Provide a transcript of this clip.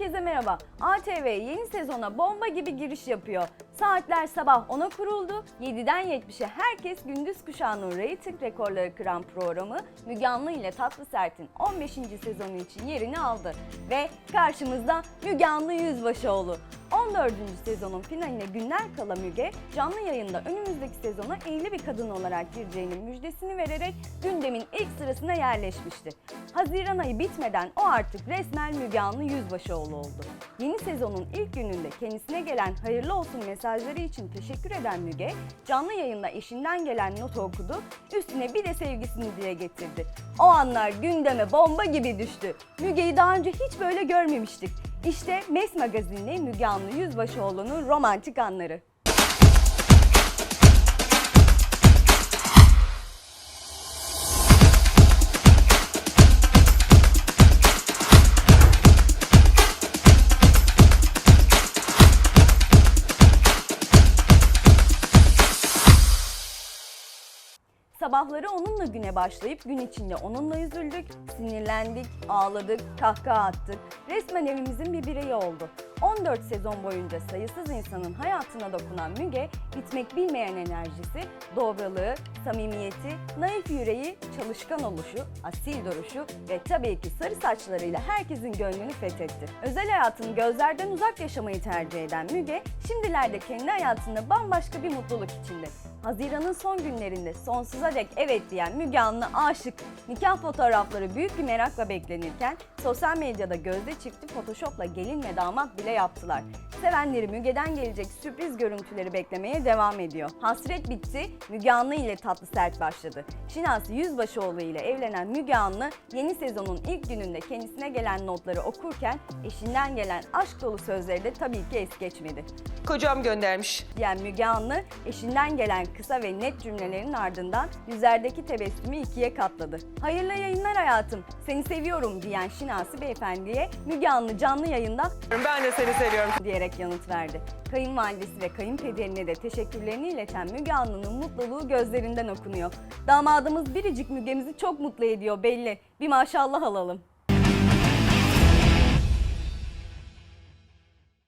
Herkese merhaba. ATV yeni sezona bomba gibi giriş yapıyor. Saatler sabah 10'a kuruldu. 7'den 70'e herkes gündüz kuşağının reyting rekorları kıran programı Müge Anlı ile Tatlı Sert'in 15. sezonu için yerini aldı. Ve karşımızda Müge Anlı Yüzbaşıoğlu. 14. sezonun finaline günler kala Müge, canlı yayında önümüzdeki sezona evli bir kadın olarak gireceğinin müjdesini vererek gündemin ilk sırasına yerleşmişti. Haziran ayı bitmeden o artık resmen Müge Anlı Yüzbaşıoğlu oldu. Yeni sezonun ilk gününde kendisine gelen hayırlı olsun mesajları için teşekkür eden Müge, canlı yayında eşinden gelen notu okudu, üstüne bir de sevgisini dile getirdi. O anlar gündeme bomba gibi düştü. Müge'yi daha önce hiç böyle görmemiştik. İşte Mes Magazin'le Müge Anlı Yüzbaşıoğlu'nun romantik anları. Sabahları onunla güne başlayıp gün içinde onunla üzüldük, sinirlendik, ağladık, kahkaha attık. Resmen evimizin bir bireyi oldu. 14 sezon boyunca sayısız insanın hayatına dokunan Müge, bitmek bilmeyen enerjisi, dobralığı, samimiyeti, naif yüreği, çalışkan oluşu, asil duruşu ve tabii ki sarı saçlarıyla herkesin gönlünü fethetti. Özel hayatını gözlerden uzak yaşamayı tercih eden Müge, şimdilerde kendi hayatında bambaşka bir mutluluk içinde. Haziran'ın son günlerinde sonsuza dek evet diyen Müge Anlı aşık. Nikah fotoğrafları büyük bir merakla beklenirken sosyal medyada gözde çifti Photoshop'la gelin ve damat bile yaptılar. Sevenleri Müge'den gelecek sürpriz görüntüleri beklemeye devam ediyor. Hasret bitti, Müge Anlı ile tatlı sert başladı. Şinasi Yüzbaşıoğlu ile evlenen Müge Anlı yeni sezonun ilk gününde kendisine gelen notları okurken eşinden gelen aşk dolu sözleri de tabii ki es geçmedi Kocam göndermiş. diyen Müge Anlı eşinden gelen kısa ve net cümlelerin ardından yüzlerdeki tebessümü ikiye katladı. Hayırlı yayınlar hayatım, seni seviyorum diyen Şinasi beyefendiye Müge Anlı canlı yayında Ben de seni seviyorum. diyerek yanıt verdi. Kayınvalidesi ve kayınpederine de teşekkürlerini ileten Müge Anlı'nın mutluluğu gözlerinden okunuyor. Damadımız biricik Müge'mizi çok mutlu ediyor belli. Bir maşallah alalım.